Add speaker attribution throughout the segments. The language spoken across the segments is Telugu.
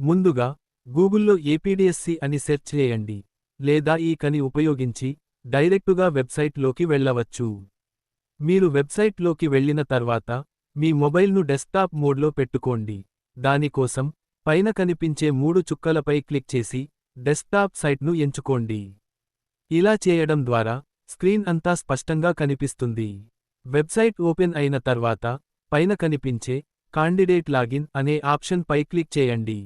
Speaker 1: ముందుగా గూగుల్లో ఏపీడిఎస్సి అని సెర్చ్ చేయండి లేదా ఈ కని ఉపయోగించి డైరెక్టుగా వెబ్సైట్లోకి వెళ్ళవచ్చు. మీరు వెబ్సైట్లోకి వెళ్ళిన తర్వాత మీ మొబైల్ను డెస్క్టాప్ మోడ్లో పెట్టుకోండి. దానికోసం పైన కనిపించే మూడు చుక్కలపై క్లిక్ చేసి డెస్క్టాప్ సైట్ను ఎంచుకోండి. ఇలా చేయడం ద్వారా స్క్రీన్ అంతా స్పష్టంగా కనిపిస్తుంది. వెబ్సైట్ ఓపెన్ అయిన తర్వాత పైన కనిపించే కాండిడేట్ లాగిన్ అనే ఆప్షన్ పై క్లిక్ చేయండి.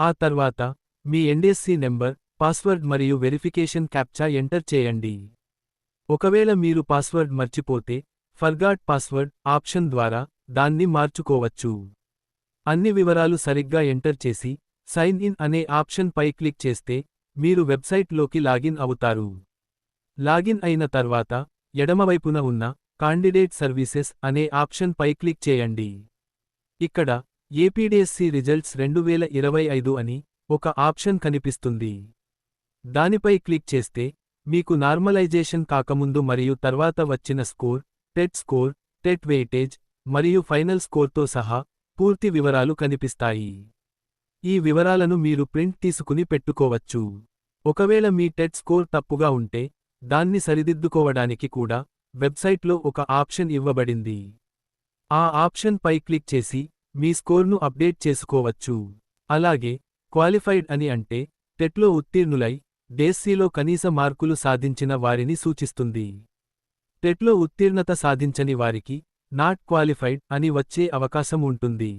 Speaker 1: ఆ తర్వాత మీ ఎన్డీఎస్సీ నెంబర్ పాస్వర్డ్ మరియు వెరిఫికేషన్ క్యాప్చా ఎంటర్ చేయండి. ఒకవేళ మీరు పాస్వర్డ్ మర్చిపోతే ఫర్గాట్ పాస్వర్డ్ ఆప్షన్ ద్వారా దాన్ని మార్చుకోవచ్చు. అన్ని వివరాలు సరిగ్గా ఎంటర్ చేసి సైన్ ఇన్ అనే ఆప్షన్ పై క్లిక్ చేస్తే మీరు వెబ్సైట్లోకి లాగిన్ అవుతారు. లాగిన్ అయిన తర్వాత ఎడమవైపున ఉన్న కాండిడేట్ సర్వీసెస్ అనే ఆప్షన్ పై క్లిక్ చేయండి. ఇక్కడ ఏపీడీఎస్సీ రిజల్ట్స్ రెండు వేల ఇరవై ఐదు అని ఒక ఆప్షన్ కనిపిస్తుంది. దానిపై క్లిక్ చేస్తే మీకు నార్మలైజేషన్ కాకముందు మరియు తర్వాత వచ్చిన score TET score TET weightage మరియు ఫైనల్ స్కోర్తో సహా పూర్తి వివరాలు కనిపిస్తాయి. ఈ వివరాలను మీరు ప్రింట్ తీసుకుని పెట్టుకోవచ్చు. ఒకవేళ మీ టెట్ స్కోర్ తప్పుగా ఉంటే దాన్ని సరిదిద్దుకోవడానికి కూడా వెబ్సైట్లో ఒక ఆప్షన్ ఇవ్వబడింది. ఆ ఆప్షన్ పై క్లిక్ చేసి మీ స్కోర్ను అప్డేట్ చేసుకోవచ్చు. అలాగే క్వాలిఫైడ్ అని అంటే టెట్లో ఉత్తీర్ణులై డేస్సీలో కనీస మార్కులు సాధించిన వారిని సూచిస్తుంది. టెట్లో ఉత్తీర్ణత సాధించని వారికి నాట్ క్వాలిఫైడ్ అని వచ్చే అవకాశం ఉంటుంది.